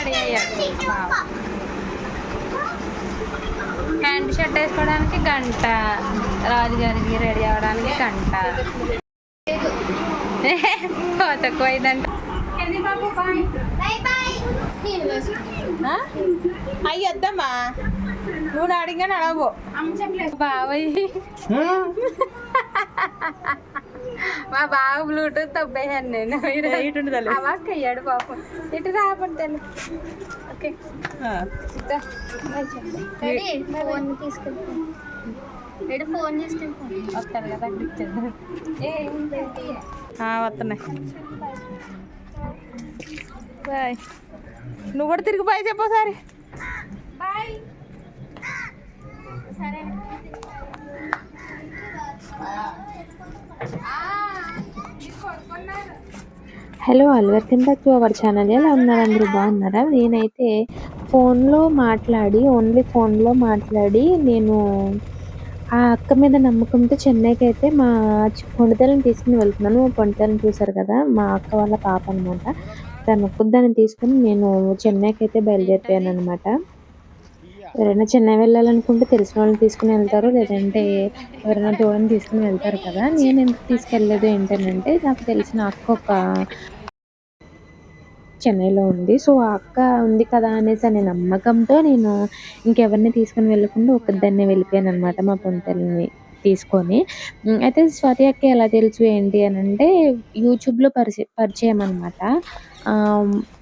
Ready అయ్యాడు. Pant shirt వేసుకోవడానికి గంట. రాజుగారికి రెడీ అవ్వడానికి గంట. తక్కువ అయిందంట అయ్యి వద్దమ్మా. నువ్వు అడిగా నడవు బావయ్య. మా బావ బ్లూటూత్ తప్పేసాను నేను. ఇటు. అవాక్ అయ్యాడు పాపం. ఇటు రాబడతాను ఓకే. ఫోన్ ఫోన్ వస్తారు కదా వస్తున్నాయి బాయ్. నువ్వు కూడా తిరిగి బాయ్ చెప్పు ఒకసారి. బాయ్. సరే. Hello all welcome back to our channel ఎలా ఉన్నారు అందరూ? బాగున్నారా? నేనైతే ఫోన్లో మాట్లాడి ఓన్లీ ఫోన్లో మాట్లాడి నేను ఆ అక్క మీద నమ్మకంతో చెన్నైకి అయితే మా పొండితలను తీసుకుని వెళ్తున్నాను. పొండితలను చూసారు కదా? మా అక్క వాళ్ళ పాప అనమాట తను దాన్ని తీసుకుని నేను చెన్నైకి అయితే బయలుదేరిపోయాను అనమాట ఎవరైనా చెన్నై వెళ్ళాలనుకుంటే తెలిసిన వాళ్ళని తీసుకుని వెళ్తారు లేదంటే ఎవరైనా దూరం తీసుకుని వెళ్తారు కదా నేను ఎందుకు తీసుకెళ్ళలేదు ఏంటంటే నాకు తెలిసిన అక్క ఒక చెన్నైలో ఉంది. సో ఆ అక్క ఉంది కదా అనేసి అనే నమ్మకంతో నేను ఇంకెవరిని తీసుకుని వెళ్ళకుండా ఒక్కదాన్నే వెళ్ళిపోయాను అనమాట మా పొంతల్ని. తీసుకొని అయితే స్వాతి అక్క ఎలా తెలుసు ఏంటి అని అంటే యూట్యూబ్లో పరిచయం పరిచయం అనమాట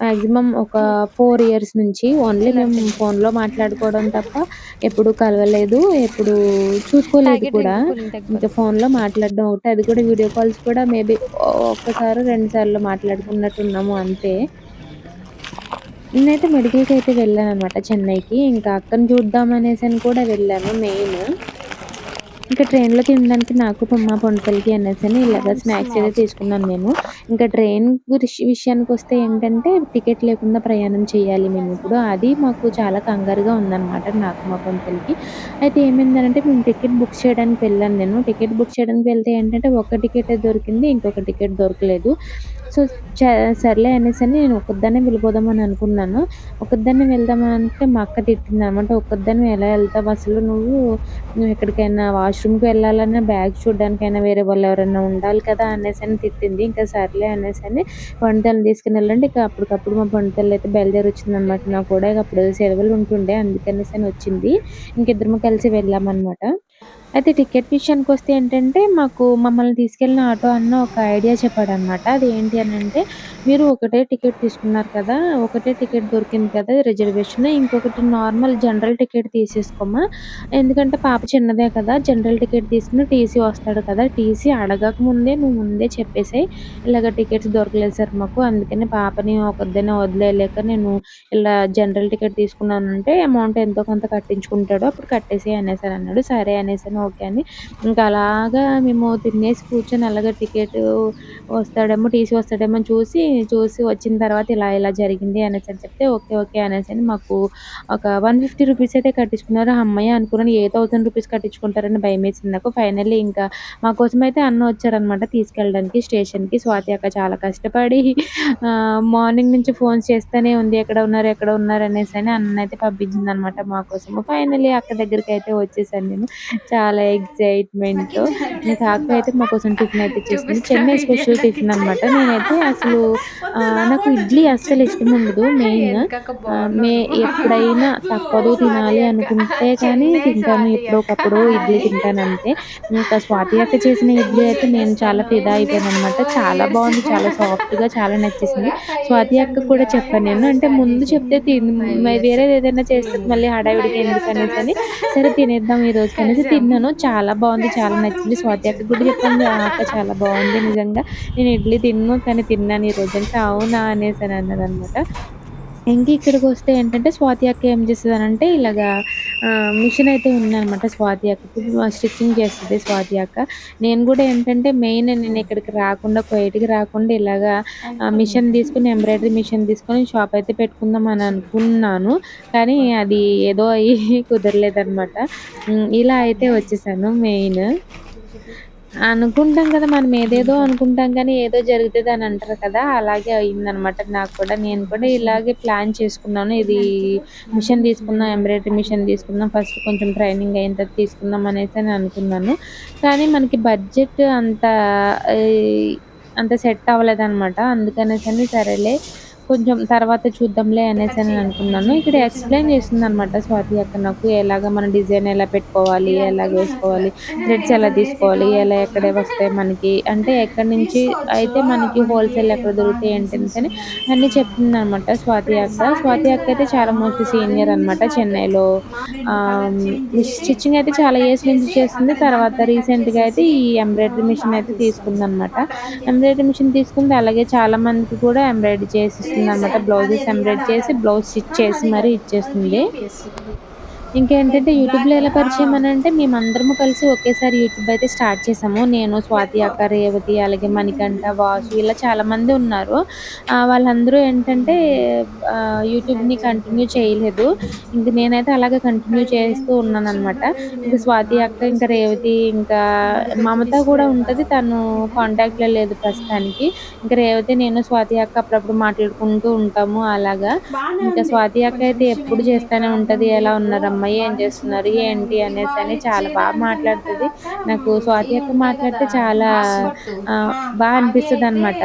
మ్యాక్సిమం ఒక ఫోర్ ఇయర్స్ నుంచి ఓన్లీ మేము ఫోన్లో మాట్లాడుకోవడం తప్ప ఎప్పుడు కలవలేదు ఎప్పుడు చూసుకోలేదు కూడా. ఇంకా ఫోన్లో మాట్లాడడం ఒకటి అది కూడా వీడియో కాల్స్ కూడా మేబీ ఒక్కసారి రెండు సార్లు మాట్లాడుకున్నట్టున్నాము అంతే. నేనైతే మెడికల్కి అయితే వెళ్ళాను అనమాట చెన్నైకి ఇంకా అక్కని చూద్దాం అనేసి అని కూడా వెళ్ళాను మెయిన్. ఇంకా ట్రైన్లో తినడానికి నాకు మా పొంటలకి అనేసి అని ఇలాగ స్నాక్స్ అయితే తీసుకున్నాను నేను. ఇంకా ట్రైన్ గురించి విషయానికి వస్తే ఏంటంటే టికెట్ లేకుండా ప్రయాణం చేయాలి మేము ఇప్పుడు. అది మాకు చాలా కంగారుగా ఉందన్నమాట నాకు మా పొంతలకి అయితే ఏమైందనంటే మేము టికెట్ బుక్ చేయడానికి వెళ్ళాను నేను. టికెట్ బుక్ చేయడానికి వెళ్తే ఏంటంటే ఒక టికెట్ దొరికింది ఇంకొక టికెట్ దొరకలేదు. సో చ- సర్లే అనేసి అని నేను ఒక్కదాన్నే వెళ్ళిపోదామని అనుకున్నాను. ఒక్కదాన్నే వెళ్దామని అంటే మా అక్క తిట్టింది అనమాట ఒక్కదాన్ని ఎలా వెళ్తావు? అసలు నువ్వు నువ్వు ఎక్కడికైనా వాష్రూమ్కి వెళ్ళాలన్నా బ్యాగ్ చూడడానికైనా వేరే వాళ్ళు ఎవరైనా ఉండాలి కదా? అనేసి అని తిట్టింది. ఇంకా సర్లే అనేసి అని వంటలు తీసుకుని వెళ్ళండి ఇక అప్పటికప్పుడు మా వంటలు అయితే బయలుదేరి వచ్చిందనమాట. నాకు కూడా ఇక అప్పుడు సెలవులు ఉంటుండే అందుకనేసి అని వచ్చింది. ఇంకిద్దరము కలిసి వెళ్ళామన్నమాట అయితే టికెట్ విషయానికి వస్తే ఏంటంటే మాకు మమ్మల్ని తీసుకెళ్ళిన ఆటో అన్న ఒక ఐడియా చెప్పాడు అనమాట అది ఏంటి అని అంటే మీరు ఒకటే టికెట్ తీసుకున్నారు కదా ఒకటే టికెట్ దొరికింది కదా రిజర్వేషన్ ఇంకొకటి నార్మల్ జనరల్ టికెట్ తీసేసుకోమా? ఎందుకంటే పాప చిన్నదే కదా జనరల్ టికెట్ తీసుకుని టీసీ వస్తాడు కదా టీసీ అడగక ముందే నువ్వు ముందే చెప్పేసాయి ఇలాగ టికెట్స్ దొరకలేదు సార్ మాకు అందుకని పాపని ఒకరిదైనా వదిలేయలేక నేను ఇలా జనరల్ టికెట్ తీసుకున్నానంటే అమౌంట్ ఎంతో కొంత కట్టించుకుంటాడు అప్పుడు కట్టేసి అనేసారు అన్నాడు. సరే అనేసాను ఓకే అని ఇంకా అలాగా మేము తినేసి కూర్చొని అలాగే టికెట్ వస్తాడేమో టీసీ వస్తాడేమో చూసి చూసి వచ్చిన తర్వాత ఇలా ఇలా జరిగింది అనేసి అని చెప్తే ఓకే ఓకే అనేసి అని మాకు ఒక వన్ ఫిఫ్టీ రూపీస్ అయితే కట్టించుకున్నారు. అమ్మాయి అనుకున్నాను ఏ థౌసండ్ రూపీస్ కట్టించుకుంటారని భయం వేసింది నాకు ఫైనల్లీ ఇంకా మా కోసం అయితే అన్న వచ్చారనమాట తీసుకెళ్ళడానికి స్టేషన్కి. స్వాతి అక్క చాలా కష్టపడి మార్నింగ్ నుంచి ఫోన్స్ చేస్తూనే ఉంది. ఎక్కడ ఉన్నారు ఎక్కడ ఉన్నారు అనేసి అని అన్న అయితే పంపించింది అనమాట మా కోసం ఫైనల్లీ అక్క దగ్గరికి అయితే వచ్చేసాను నేను. చాలా ఎగ్జైట్మెంట్ ఇంకా అక్క అయితే మా కోసం టిఫిన్ అయితే చేసింది. చెన్నై స్పెషల్ టిఫిన్ అనమాట నేనైతే అసలు నాకు ఇడ్లీ అస్సలు ఇష్టం ఉండదు మెయిన్. మే ఎప్పుడైనా తప్పదు తినాలి అనుకుంటే కానీ తింటాను. ఎప్పుడోకప్పుడు ఇడ్లీ తింటాను అంతే. ఇంకా స్వాతి అక్క చేసిన ఇడ్లీ అయితే నేను చాలా ఫిదా అయిపోయాను అనమాట చాలా బాగుంది చాలా సాఫ్ట్గా చాలా నచ్చేసింది. స్వాతి అక్క కూడా చెప్పాను నేను. అంటే ముందు చెప్తే తిన్ వేరేది ఏదైనా చేస్తే మళ్ళీ హడావిడిగా ఎందుకు అనేసి అని సరే తినేద్దాం ఈ రోజు అనేసి తిన్నాను. చాలా బాగుంది. చాలా నచ్చింది. స్వాతి అక్క కూడా ఆట అక్క చాలా బాగుంది. నిజంగా నేను ఇడ్లీ తిన్ను కానీ తిన్నాను ఈ రోజు. అంటే అవునా అనేసి అని అన్నదనమాట. ఇంక ఇక్కడికి వస్తే ఏంటంటే స్వాతి అక్క ఏం చేస్తుంది అంటే ఇలాగా మిషన్ అయితే ఉందన్నమాట స్వాతి అక్కకి. స్టిచ్చింగ్ చేస్తుంది స్వాతి అక్క. నేను కూడా ఏంటంటే మెయిన్ నేను ఇక్కడికి రాకుండా బయటికి రాకుండా ఇలాగా మిషన్ తీసుకుని ఎంబ్రాయిడరీ మిషన్ తీసుకొని షాప్ అయితే పెట్టుకుందాం అని అనుకున్నాను. కానీ అది ఏదో అయ్యి కుదరలేదన్నమాట. ఇలా అయితే వచ్చేసాను మెయిన్. అనుకుంటాం కదా మనం ఏదేదో అనుకుంటాం కానీ ఏదో జరుగుతుంది అని అంటారు కదా అలాగే అయిందనమాట నాకు కూడా. నేను కూడా ఇలాగే ప్లాన్ చేసుకున్నాను. ఇది మిషన్ తీసుకుందాం ఎంబ్రాయిడరీ మిషన్ తీసుకుందాం ఫస్ట్ కొంచెం ట్రైనింగ్ అయిన తర్వాత తీసుకుందాం అనేసి అని అనుకున్నాను. కానీ మనకి బడ్జెట్ అంత అంత సెట్ అవ్వలేదు అనమాట అందుకనేసి అని సరేలే కొంచెం తర్వాత చూద్దాంలే అనేసి అని అనుకున్నాను. ఇక్కడ ఎక్స్ప్లెయిన్ చేస్తుంది అనమాట స్వాతి అక్క నాకు ఎలాగ మన డిజైన్ ఎలా పెట్టుకోవాలి ఎలా వేసుకోవాలి థ్రెడ్స్ ఎలా తీసుకోవాలి ఎలా ఎక్కడ వస్తాయి మనకి అంటే ఎక్కడి నుంచి అయితే మనకి హోల్సేల్ ఎక్కడ దొరుకుతాయి ఏంటంటే అని అన్నీ చెప్తుంది అనమాట స్వాతి అక్క. స్వాతి అక్క అయితే చాలా మోస్ట్ సీనియర్ అనమాట చెన్నైలో. స్టిచ్చింగ్ అయితే చాలా ఇయర్స్ నుంచి చేస్తుంది. తర్వాత రీసెంట్గా అయితే ఈ ఎంబ్రాయిడరీ మిషన్ అయితే తీసుకుంది అనమాట ఎంబ్రాయిడరీ మిషన్ తీసుకుంది అలాగే చాలా మందికి కూడా ఎంబ్రాయిడరీ చేసి ఇస్తుంది అనమాట బ్లౌజెస్ ఎంబ్రాయిడరీ చేసి బ్లౌజ్ స్టిచ్ చేసి మరీ ఇచ్చేస్తుంది ఇంకేంటంటే యూట్యూబ్లో ఎలా పరిచయం అని అంటే మేమందరము కలిసి ఒకేసారి యూట్యూబ్ అయితే స్టార్ట్ చేసాము. నేను స్వాతి అక్క రేవతి అలాగే మణికంఠ వాసు ఇలా చాలా మంది ఉన్నారు వాళ్ళందరూ ఏంటంటే యూట్యూబ్ని కంటిన్యూ చేయలేదు. ఇంక నేనైతే అలాగే కంటిన్యూ చేస్తూ ఉన్నాను అనమాట ఇంకా స్వాతి అక్క ఇంకా రేవతి ఇంకా మమత కూడా ఉంటుంది. తను కాంటాక్ట్లో లేదు ప్రస్తుతానికి. ఇంకా రేవతి నేను స్వాతి అక్క అప్పుడప్పుడు మాట్లాడుకుంటూ ఉంటాము అలాగా. ఇంకా స్వాతి అక్క అయితే ఎప్పుడు చేస్తూనే ఉంటది. ఎలా ఉన్నారు అమ్మాయి ఏం చేస్తున్నారు ఏంటి అనేసి అని చాలా బాగా మాట్లాడుతుంది. నాకు స్వాతి అక్క మాట్లాడితే చాలా బాగా అనిపిస్తుంది అనమాట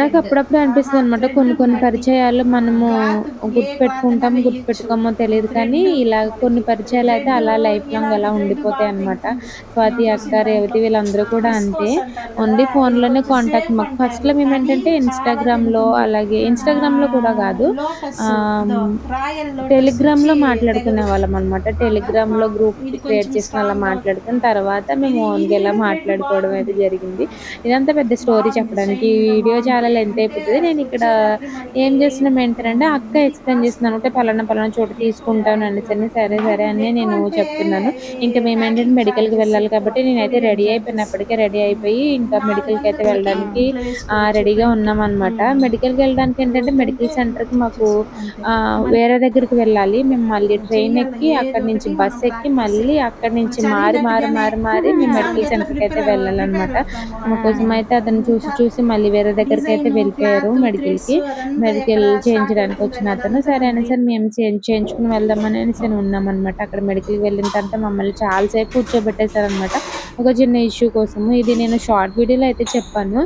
నాకు అప్పుడప్పుడు అనిపిస్తుంది అనమాట కొన్ని కొన్ని పరిచయాలు మనము గుర్తు పెట్టుకుంటాం గుర్తు పెట్టుకోమో తెలియదు కానీ ఇలా కొన్ని పరిచయాలు అయితే అలా లైఫ్ లాంగ్ అలా ఉండిపోతాయి అనమాట స్వాతి అక్క రేవతి వీళ్ళందరూ కూడా అంతే. ఓన్లీ ఫోన్లోనే కాంటాక్ట్ మాకు ఫస్ట్లో మేము ఏంటంటే ఇన్స్టాగ్రామ్లో అలాగే ఇన్స్టాగ్రామ్లో కూడా కాదు టెలిగ్రామ్లో మాట్లాడుకునే వాళ్ళం అనమాట టెలిగ్రామ్లో గ్రూప్ క్రియేట్ చేసుకుని అలా మాట్లాడుకున్న తర్వాత మేము ఓన్గా ఇలా మాట్లాడుకోవడం అయితే జరిగింది. ఇదంతా పెద్ద స్టోరీ చెప్పడానికి వీడియో చాలా లెంత్ అయిపోతుంది. నేను ఇక్కడ ఏం చేస్తున్నాం ఏంటంటే అక్క ఎక్స్ప్లెయిన్ చేస్తున్నాను. అంటే పలానా పలానా చోటు తీసుకుంటాను అనేసి అని సరే సరే అని నేను చెప్తున్నాను. ఇంకా మేము ఏంటంటే మెడికల్కి వెళ్ళాలి కాబట్టి నేనైతే రెడీ అయిపోయినప్పటికే రెడీ అయిపోయి ఇంకా మెడికల్కి అయితే వెళ్ళడానికి రెడీగా ఉన్నాం అనమాట మెడికల్కి వెళ్ళడానికి ఏంటంటే మెడికల్ సెంటర్కి మాకు వేరే దగ్గరికి వెళ్ళాలి. మేము మళ్ళీ ట్రైన్ ఎక్కి అక్కడి నుంచి బస్ ఎక్కి మళ్ళీ అక్కడి నుంచి మారి మారి మారి మారి మేము మెడికల్ సెంటర్కి అయితే వెళ్ళాలన్నమాట. మా కోసం అయితే అతను చూసి చూసి మళ్ళీ వేరే దగ్గరికి అయితే వెళ్ళిపోయారు మెడికల్కి మెడికల్ చేయించడానికి వచ్చిన అతను సరే అని సరే మేము చేంజ్ చేయించుకుని వెళ్దామని అనేసి అని ఉన్నామన్నమాట అక్కడ మెడికల్కి వెళ్ళిన తర్వాత మమ్మల్ని చాలాసేపు కూర్చోబెట్టేశారనమాట ఒక చిన్న ఇష్యూ కోసము. ఇది నేను షార్ట్ వీడియోలో అయితే చెప్పాను.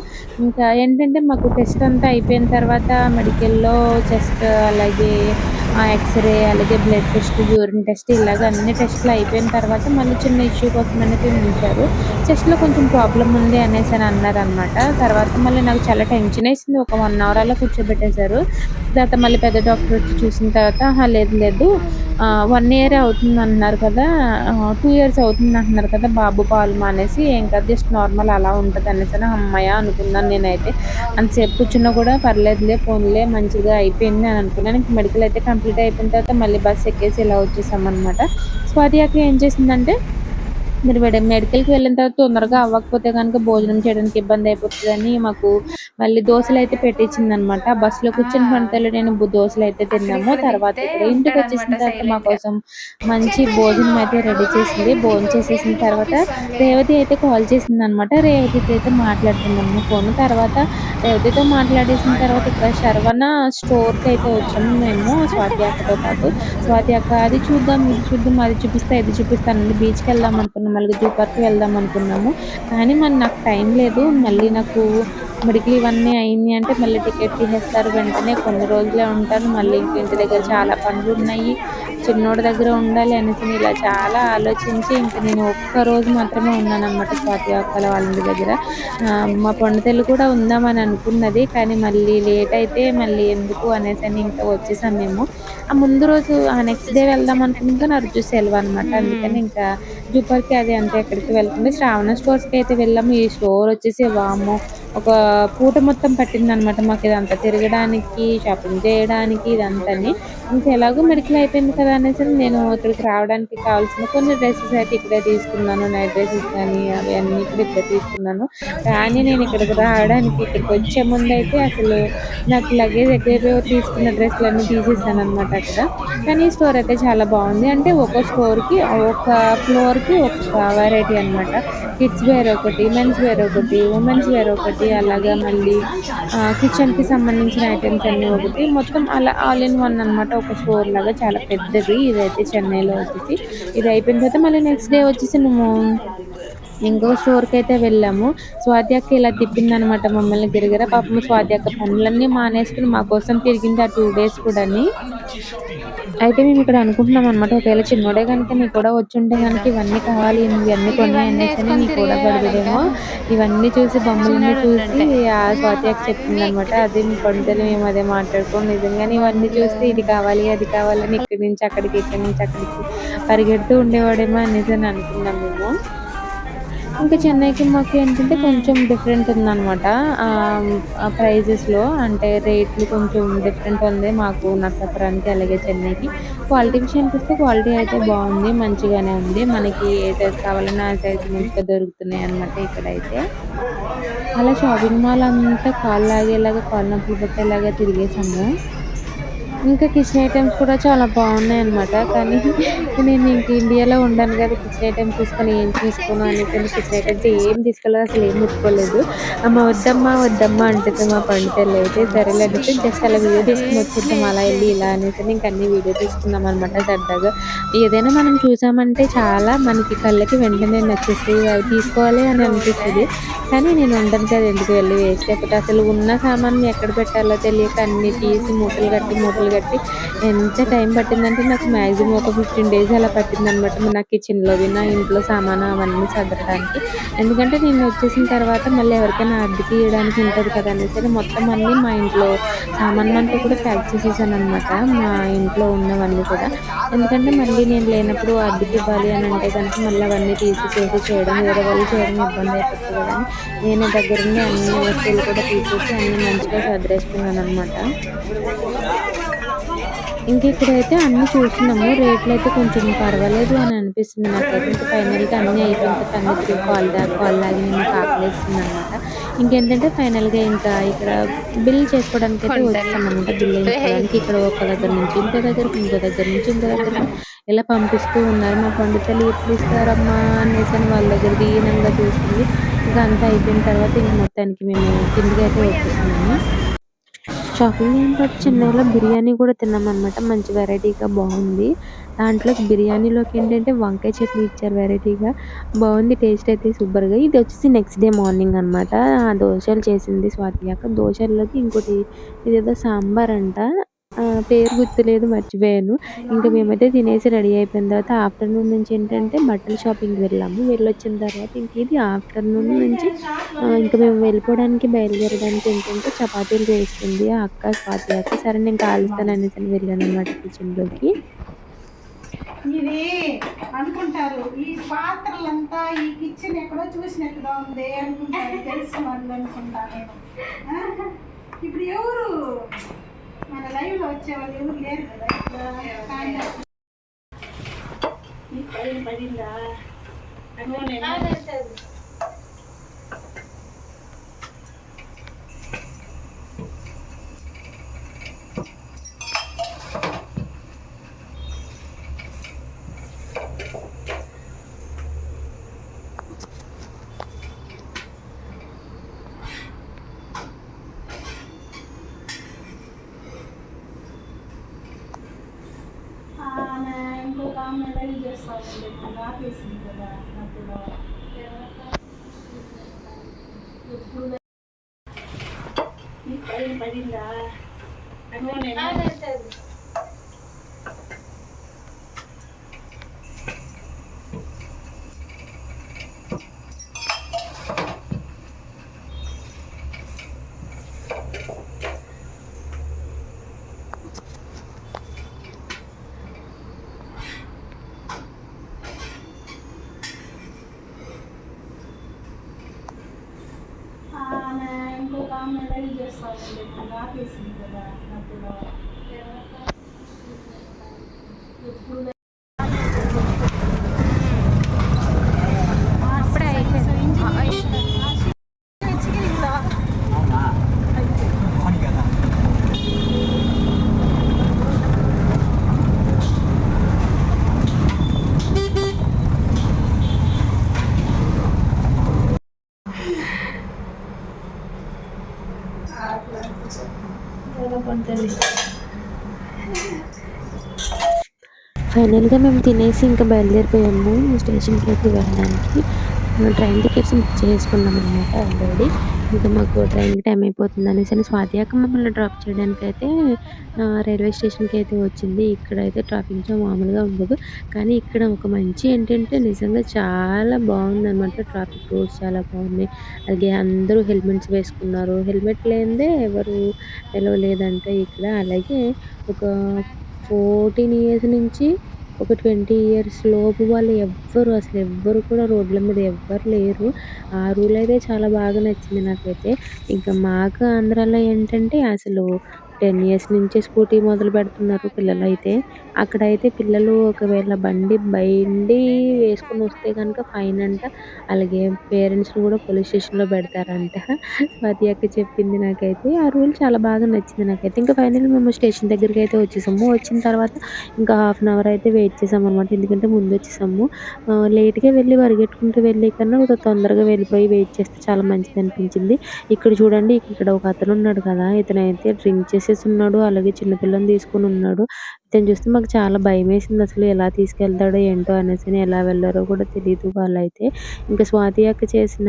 ఇంకా ఏంటంటే మాకు టెస్ట్ అంతా అయిపోయిన తర్వాత మెడికల్లో చెస్ట్ అలాగే ఎక్స్రే అలాగే బ్లడ్ టెస్ట్ యూరిన్ టెస్ట్ ఇలాగ అన్ని టెస్ట్లు అయిపోయిన తర్వాత మళ్ళీ చిన్న ఇష్యూ కోసం అనేది ఉంచారు. చెస్ట్లో కొంచెం ప్రాబ్లం ఉంది అనేసి అని అన్నారు అనమాట తర్వాత మళ్ళీ నాకు చాలా టెన్షన్ వేసింది. ఒక వన్ అవర్ అలా కూర్చోబెట్టేశారు. తర్వాత మళ్ళీ పెద్ద డాక్టర్ వచ్చి చూసిన తర్వాత లేదు లేదు. వన్ ఇయర్ అవుతుంది అంటున్నారు కదా. టూ ఇయర్స్ అవుతుంది అంటున్నారు కదా బాబు పాలు మానేసి ఏం కాదు జస్ట్ నార్మల్ అలా ఉంటుంది అనేసి అమ్మాయి అమ్మాయ అనుకున్నాను నేనైతే. అంతసేపు కూర్చున్నా కూడా పర్లేదులే ఫోన్లే మంచిగా అయిపోయింది అని అనుకున్నాను. ఇంక మెడికల్ అయితే కంప్లీట్ అయిపోయిన తర్వాత మళ్ళీ బస్సు ఎక్కేసి ఇలా వచ్చేసాం అనమాట స్వాతి అక్క ఏం చేసిందంటే మీరు మెడికల్కి వెళ్ళిన తర్వాత తొందరగా అవ్వకపోతే కనుక భోజనం చేయడానికి ఇబ్బంది అయిపోతుందని మాకు మళ్ళీ దోశలు అయితే పెట్టించింది అనమాట బస్సులో కూర్చొని పంటలు నేను దోశలు అయితే తిన్నాము. తర్వాత ఇక్కడ ఇంటికి వచ్చేసిన తర్వాత మా కోసం మంచి భోజనం అయితే రెడీ చేసింది. భోజనం చేసేసిన తర్వాత రేవతి అయితే కాల్ చేసింది అనమాట రేవతితో అయితే మాట్లాడుతున్నాము ఫోన్. తర్వాత రేవతితో మాట్లాడేసిన తర్వాత ఇక్కడ శర్వణ స్టోర్కి అయితే వచ్చాము మేము స్వాతి అక్కతో పాటు. స్వాతి అక్క అది చూద్దాం ఇది చూద్దాం అది చూపిస్తా ఇది చూపిస్తానండి బీచ్కి వెళ్దాం అనుకున్నాం మళ్ళీ జూ పార్క్ వెళ్దాం అనుకున్నాము. కానీ మరి నాకు టైం లేదు. మళ్ళీ నాకు మెడికల్ ఇవన్నీ అయింది అంటే మళ్ళీ టికెట్ తీసేస్తారు. వెంటనే కొన్ని రోజులే ఉంటాను. మళ్ళీ ఇంటి దగ్గర చాలా పనులు ఉన్నాయి. చిన్నోడి దగ్గర ఉండాలి అనేసి ఇలా చాలా ఆలోచించి ఇంక నేను ఒక్క రోజు మాత్రమే ఉన్నాను అనమాట స్వాతి అక్కల వాళ్ళ ఇంటి దగ్గర. మా పొండతెల్లు కూడా ఉందామని అనుకున్నది కానీ మళ్ళీ లేట్ అయితే మళ్ళీ ఎందుకు అనేసి అని ఇంకా వచ్చేసాం మేము. ఆ ముందు రోజు ఆ నెక్స్ట్ డే వెళ్దాం అనుకుంటే నా రుజు సెలవు అనమాట అందుకని ఇంకా జూపర్కి అది అంతే ఎక్కడికి వెళ్తుంది. శ్రావణ స్టోర్స్కి అయితే వెళ్ళాము. ఈ స్టోర్ వచ్చేసి వాము ఒక పూట మొత్తం పట్టింది అనమాట మాకు. ఇదంతా తిరగడానికి షాపింగ్ చేయడానికి ఇదంతాని ఇంకా ఎలాగో మెడికల్ అయిపోయింది కదా. అనేసి నేను ఇక్కడికి రావడానికి కావాల్సిన కొన్ని డ్రెస్సెస్ అయితే ఇక్కడే తీసుకున్నాను. నైట్ డ్రెస్సెస్ కానీ అవి అన్నీ ఇక్కడ ఇక్కడ తీసుకున్నాను. కానీ నేను ఇక్కడికి రావడానికి ఇక్కడికి వచ్చే ముందు అయితే అసలు నాకు లగేజ్ ఎక్కడో తీసుకున్న డ్రెస్సులు అన్నీ తీసేసాను అనమాట అక్కడ. కానీ స్టోర్ అయితే చాలా బాగుంది. అంటే ఒక్కో స్టోర్కి ఒక ఫ్లోర్ ఫోర్కి ఒక వెరైటీ అనమాట కిడ్స్ వేర్ ఒకటి మెన్స్ వేర్ ఒకటి ఉమెన్స్ వేర్ ఒకటి అలాగా మళ్ళీ కిచెన్కి సంబంధించిన ఐటమ్స్ అన్నీ ఒకటి. మొత్తం అలా ఆల్ ఇన్ వన్ అనమాట ఒక స్టోర్ లాగా చాలా పెద్దది. ఇదైతే చెన్నైలో వచ్చేసి ఇది అయిపోయిన తర్వాత మళ్ళీ నెక్స్ట్ డే వచ్చేసి మేము ఇంకో స్టోర్కి అయితే వెళ్ళాము. స్వాతి అక్క ఇలా తిప్పింది అనమాట మమ్మల్ని గిరిగిర పాపం స్వాతి అక్క పనులన్నీ మానేసుకుని మా కోసం తిరిగింది ఆ టూ డేస్ కూడాని. అయితే మేము ఇక్కడ అనుకుంటున్నాం అనమాట ఒకవేళ చిన్నోడే కనుక నీకు కూడా వచ్చి ఉంటే కనుక ఇవన్నీ కావాలి ఇవన్నీ కొన్ని అనేసి నీకు కూడా పడుతుందేమో ఇవన్నీ చూసి బొమ్మలన్నీ చూసి ఆ స్వాతి అక్క చెప్తుంది అనమాట అది మీ పండుగలు మేము అదే మాట్లాడుకోం నిజంగానే ఇవన్నీ చూస్తే ఇది కావాలి అది కావాలని ఇక్కడి నుంచి అక్కడికి ఇక్కడి నుంచి అక్కడికి పరిగెడుతూ ఉండేవాడేమో అనేసి అని అనుకున్నాం మేము. ఇంకా చెన్నైకి మాకు ఏంటంటే కొంచెం డిఫరెంట్ ఉందన్నమాట. ప్రైజెస్లో అంటే రేట్లు కొంచెం డిఫరెంట్ ఉంది మాకు నర్సాపురానికి అలాగే చెన్నైకి. క్వాలిటీ విషయానికి వస్తే క్వాలిటీ అయితే బాగుంది మంచిగానే ఉంది. మనకి ఏ సైజ్ కావాలన్నా ఆ సైజ్ మంచిగా దొరుకుతున్నాయి అనమాట ఇక్కడైతే. అలా షాపింగ్ మాల్ అంతా కాళ్ళు లాగేలాగా కాళ్ళు నొప్పులు పెట్టేలాగా తిరిగేసాము. ఇంకా కిచెన్ ఐటమ్స్ కూడా చాలా బాగున్నాయి అనమాట కానీ నేను ఇంక ఇండియాలో ఉండాను కదా కిచెన్ ఐటమ్స్ తీసుకొని ఏం తీసుకోను అనేసి కిచెన్ ఐటమ్స్ ఏం తీసుకోలేదు అసలు ఏం ముట్టుకోలేదు. అమ్మ వద్దమ్మా వద్దమ్మా అంటుంది మా పంటలు అయితే. సరేలే అంటే జస్ట్ అలా వీడియో తీసుకుని వచ్చేద్దాం అలా వెళ్ళి ఇలా అనేసి ఇంక అన్ని వీడియో తీసుకున్నాం అనమాట సరదాగా. ఏదైనా మనం చూసామంటే చాలా మనకి కళ్ళకి వెంటనే నచ్చేస్తుంది అవి తీసుకోవాలి అని అనిపిస్తుంది. కానీ నేను ఉండను కదా ఎందుకు వెళ్ళి వేస్ట్ అసలు ఉన్న సామాన్ని ఎక్కడ పెట్టాలో తెలియక అన్ని తీసి మూటలు కట్టి మూటలు కట్టి ఎంత టైం పట్టిందంటే నాకు మ్యాక్సిమం ఒక ఫిఫ్టీన్ డేస్ అలా పట్టింది అనమాట నా కిచెన్లోవి నా ఇంట్లో సామాను అవన్నీ సదరడానికి ఎందుకంటే నేను వచ్చేసిన తర్వాత మళ్ళీ ఎవరికైనా అద్దెకి ఇవ్వడానికి ఉంటుంది కదా అనేసి మొత్తం అన్నీ మా ఇంట్లో సామాన్ అంతా కూడా ప్యాక్ చేసేసాను అనమాట మా ఇంట్లో ఉన్నవన్నీ కూడా. ఎందుకంటే మళ్ళీ నేను లేనప్పుడు అద్దెకి ఇవ్వాలి అని అంటే కనుక మళ్ళీ అవన్నీ తీసి చేసి చేయడం వేరే వాళ్ళు చేయడం ఇబ్బంది అయిపోతుంది కదా నేను దగ్గరుండి అన్ని వస్తువులు కూడా తీసేసి అన్ని మంచిగా సదరేసుకున్నాను అనమాట ఇంక ఇక్కడైతే అన్ని చూస్తున్నాము. రేట్లు అయితే కొంచెం పర్వాలేదు అని అనిపిస్తుంది నాకైతే. ఇంకా ఫైనల్గా అన్నీ అయిపోయిన తర్వాత కాల్ దాకా కాల్ లాగి నేను కాకలేస్తుంది అనమాట ఇంకేంటంటే ఫైనల్గా ఇంకా ఇక్కడ బిల్ చేసుకోవడానికి అయితే వచ్చాం బిల్ వేసుకోవడానికి ఇక్కడ ఒక దగ్గర నుంచి ఇంకో దగ్గర ఇంకో దగ్గర నుంచి ఇంకో దగ్గర ఇలా పంపిస్తూ ఉన్నారు మా పండితులు ఎప్పుడు ఇస్తారమ్మా అనేసి అని వాళ్ళ దగ్గర దీనంగా చూస్తుంది. ఇంకా అంతా అయిపోయిన తర్వాత ఇంక మొత్తానికి మేము కిందకి అయితే వచ్చేస్తున్నాము. షాపింగ్ అయిన చెన్నైలో బిర్యానీ కూడా తిన్నాం అనమాట మంచి వెరైటీగా బాగుంది. దాంట్లో బిర్యానీలోకి ఏంటంటే వంకాయ చట్నీ ఇచ్చారు వెరైటీగా. బాగుంది టేస్ట్ అయితే సూపర్గా. ఇది వచ్చేసి నెక్స్ట్ డే మార్నింగ్ అనమాట ఆ దోశలు చేసింది స్వాతి అక్క. దోశల్లోకి ఇంకోటి ఇదేదో సాంబార్ అంట. పేరు గుర్తులేదు మర్చిపోయాను. ఇంకా మేమైతే తినేసి రెడీ అయిపోయిన తర్వాత ఆఫ్టర్నూన్ నుంచి ఏంటంటే బట్టల షాపింగ్కి వెళ్ళాము. వెళ్ళొచ్చిన తర్వాత ఇంక ఇది ఆఫ్టర్నూన్ నుంచి ఇంకా మేము వెళ్ళిపోవడానికి బయలుదేరడానికి ఏంటంటే చపాతీలు చేస్తుంది ఆ అక్క స్వాతి అక్క. సరే నేను కాలుస్తాను అనేసి అని వెళ్ళాను అనమాట కిచెన్లోకి. ఇది అనుకుంటారు ఈ పాత్రలంతా ఈ కిచెన్ ఎక్కడో చూసినట్టుగా ఉంది అనుకుంటారు తెలుసు వాళ్ళు ఇప్పుడు ఎవరు? మన లైవ్లో వచ్చేవాళ్ళు ఎవరు లేరు కదా ఇట్లా కానీ నీకు భయం పడిందా అదో నేను ఆమె ఇంకొక ఆమె లైవ్ చేస్తామండి నాకు ఆపేసింది కదా అప్పుడు ఎప్పుడు పడిందా? అదో నేను ఆమె ఇంకొక ఆమె లైవ్ చేస్తామండి నాకు ఆపేసింది కదా అప్పుడు ఎప్పుడు అప్పుడే అయిపోయింది ఫైనల్గా మేము తినేసి ఇంకా బయలుదేరిపోయాము స్టేషన్కి అయితే వెళ్ళడానికి. ట్రైన్ టికెట్స్ బుక్ చేసుకున్నాం అనమాట ఆల్రెడీ. ఇంకా మాకు ట్రైన్కి టైం అయిపోతుంది అనేసి అని స్వాతి అక్క మమ్మల్ని డ్రాప్ చేయడానికి అయితే రైల్వే స్టేషన్కి అయితే వచ్చింది. ఇక్కడైతే ట్రాఫిక్ జామ్ మామూలుగా ఉండదు. కానీ ఇక్కడ ఒక మంచి ఏంటంటే నిజంగా చాలా బాగుంది అనమాట ట్రాఫిక్ రూల్స్. చాలా బాగున్నాయి. అలాగే అందరూ హెల్మెట్స్ వేసుకున్నారు. హెల్మెట్ లేనిదే ఎవరు నిలవలేదంటే ఇక్కడ. అలాగే ఒక ఫోర్టీన్ ఇయర్స్ నుంచి ఒక ట్వంటీ ఇయర్స్ లోపు వాళ్ళు ఎవ్వరు అసలు ఎవ్వరు కూడా రోడ్ల మీద ఎవ్వరు లేరు. ఆ రూల్ అయితే చాలా బాగా నచ్చింది నాకైతే. ఇంకా మాకు ఆంధ్రాలో ఏంటంటే అసలు టెన్ ఇయర్స్ నుంచే స్కూటీ మొదలు పెడుతున్నారు పిల్లలైతే. అక్కడైతే పిల్లలు ఒకవేళ బండి బండి వేసుకొని వస్తే కనుక ఫైన్ అంట. అలాగే పేరెంట్స్ని కూడా పోలీస్ స్టేషన్లో పెడతారంట. స్వాతి అక్క చెప్పింది నాకైతే. ఆ రూల్ చాలా బాగా నచ్చింది నాకైతే. ఇంకా ఫైనల్ మేము స్టేషన్ దగ్గరికి అయితే వచ్చేసాము. వచ్చిన తర్వాత ఇంకా హాఫ్ అన్ అవర్ అయితే వెయిట్ చేసాము అనమాట ఎందుకంటే ముందు వచ్చేసాము. లేట్గా వెళ్ళి పరిగెట్టుకుంటూ వెళ్ళే కన్నా ఒక తొందరగా వెళ్ళిపోయి వెయిట్ చేస్తే చాలా మంచిది అనిపించింది. ఇక్కడ చూడండి ఇక్కడ ఒక అతను ఉన్నాడు కదా. ఇతను అయితే డ్రింక్ చేసేసి ఉన్నాడు. అలాగే చిన్నపిల్లని తీసుకొని ఉన్నాడు. ఇతను చూస్తే మాకు చాలా భయం వేసింది అసలు ఎలా తీసుకెళ్తాడో ఏంటో అనేసి ఎలా వెళ్ళారో కూడా తెలియదు వాళ్ళైతే. ఇంకా స్వాతి అక్క చేసిన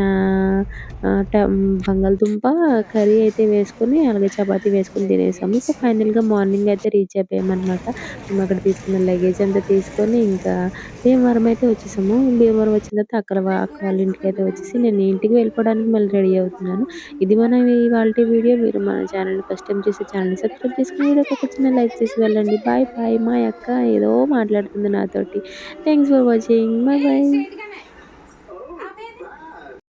ట- బంగాళదుంప కర్రీ అయితే వేసుకొని అలాగే చపాతీ వేసుకొని తినేసాము. సో ఫైనల్గా మార్నింగ్ అయితే రీచ్ అయిపోయామన్నమాట. మేము అక్కడ తీసుకున్న లగేజ్ అంతా తీసుకొని ఇంకా భీమవరం అయితే వచ్చేసాము. భీమవరం వచ్చిన తర్వాత అక్కడ అక్క వాళ్ళ ఇంటికి అయితే వచ్చేసి నేను ఇంటికి వెళ్ళిపోవడానికి మళ్ళీ రెడీ అవుతున్నాను. ఇది మన ఇవాళ వీడియో. మీరు మన ఛానల్ ఫస్ట్ టైం చేసే ఛానల్ సబ్స్క్రైబ్ చేసుకుని వీడియోకి ఒక చిన్న లైక్ చేసి వెళ్ళండి. బాయ్ బాయ్ మా అక్క ఏదో మాట్లాడుతుంది నాతోటి. Thanks for watching bye bye